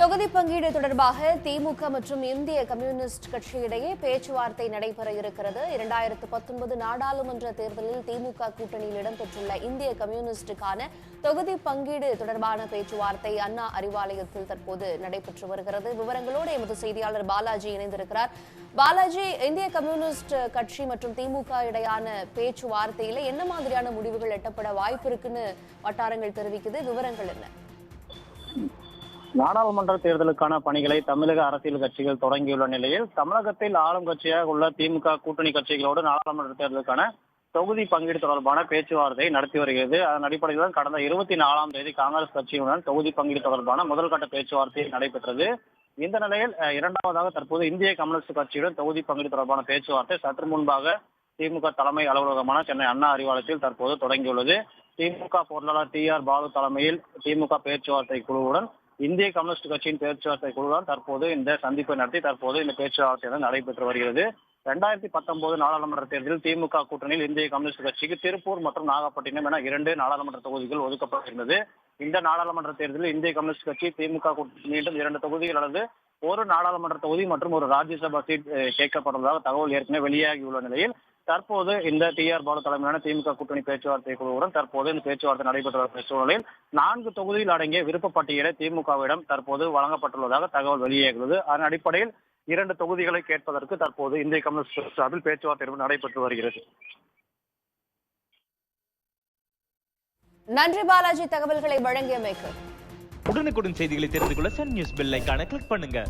தொகுதி பங்கீடு தொடர்பாக திமுக மற்றும் இந்திய கம்யூனிஸ்ட் கட்சியிடையே பேச்சுவார்த்தை நடைபெற இருக்கிறது. இரண்டாயிரத்து பத்தொன்பது நாடாளுமன்ற தேர்தலில் திமுக கூட்டணியில் இடம்பெற்றுள்ள இந்திய கம்யூனிஸ்டுக்கான தொகுதி பங்கீடு தொடர்பான பேச்சுவார்த்தை அண்ணா அறிவாலயத்தில் தற்போது நடைபெற்று வருகிறது. விவரங்களோடு எமது செய்தியாளர் பாலாஜி இணைந்திருக்கிறார். பாலாஜி இந்திய கம்யூனிஸ்ட் கட்சி மற்றும் திமுக இடையான பேச்சுவார்த்தையில என்ன மாதிரியான முடிவுகள் எட்டப்பட வாய்ப்பு இருக்குன்னு வட்டாரங்கள் தெரிவிக்குது. விவரங்கள் என்ன? நாடாளுமன்ற தேர்தலுக்கான பணிகளை தமிழக அரசியல் கட்சிகள் தொடங்கியுள்ள நிலையில் தமிழகத்தில் ஆளும் கட்சியாக உள்ள திமுக கூட்டணி கட்சிகளோடு நாடாளுமன்ற தேர்தலுக்கான தொகுதி பங்கீடு தொடர்பான பேச்சுவார்த்தை நடத்தி வருகிறது. அதன் அடிப்படையில் தான் கடந்த இருபத்தி நாலாம் தேதி காங்கிரஸ் கட்சியுடன் தொகுதி பங்கீடு தொடர்பான முதல் கட்ட பேச்சுவார்த்தை நடைபெற்றது. இந்த நிலையில் இரண்டாவதாக தற்போது இந்திய கம்யூனிஸ்ட் கட்சியுடன் தொகுதி பங்கீடு தொடர்பான பேச்சுவார்த்தை சற்று முன்பாக திமுக தலைமை அலுவலகமான சென்னை அண்ணா அறிவாலயத்தில் தற்போது தொடங்கியுள்ளது. திமுக பொருளாளர் டி ஆர் பாலு தலைமையில் திமுக பேச்சுவார்த்தை குழுவுடன் இந்திய கம்யூனிஸ்ட் கட்சியின் பேச்சுவார்த்தை குழுதான் தற்போது இந்த சந்திப்பை நடத்தி தற்போது இந்த பேச்சுவார்த்தை நடைபெற்று வருகிறது. ரெண்டாயிரத்தி பத்தொன்பது நாடாளுமன்ற தேர்தலில் திமுக கூட்டணியில் இந்திய கம்யூனிஸ்ட் கட்சிக்கு திருப்பூர் மற்றும் நாகப்பட்டினம் என இரண்டு நாடாளுமன்ற தொகுதிகள் ஒதுக்கப்பட்டிருந்தது. இந்த நாடாளுமன்ற தேர்தலில் இந்திய கம்யூனிஸ்ட் கட்சி திமுக கூட்டணி மீண்டும் இரண்டு தொகுதிகள் அல்லது ஒரு நாடாளுமன்ற தொகுதி மற்றும் ஒரு ராஜ்யசபா சீட் கேட்கப்படுவதாக தகவல் ஏற்கனவே வெளியாகியுள்ள நிலையில் தற்போது இந்த டி ஆர் பாலு தலைமையிலான திமுக கூட்டணி பேச்சுவார்த்தை குழுவுடன் தற்போது இந்த பேச்சுவார்த்தை நடைபெற்று வரும் சூழலில் நான்கு தொகுதியில் அடங்கிய விருப்ப பட்டியலை திமுகவிடம் தற்போது வழங்கப்பட்டுள்ளதாக தகவல் வெளியாகிறது. அதன் அடிப்படையில் இரண்டு தொகுதிகளை கேட்பதற்கு தற்போது இந்திய கம்யூனிஸ்ட் சார்பில் பேச்சுவார்த்தை நடைபெற்று வருகிறது. நன்றி பாலாஜி தகவல்களை வழங்கியமைக்கு. உடனுக்குடன் செய்திகளை தெரிந்து கொள்ள சன் நியூஸ் பெல் ஐகானை கிளிக் பண்ணுங்க.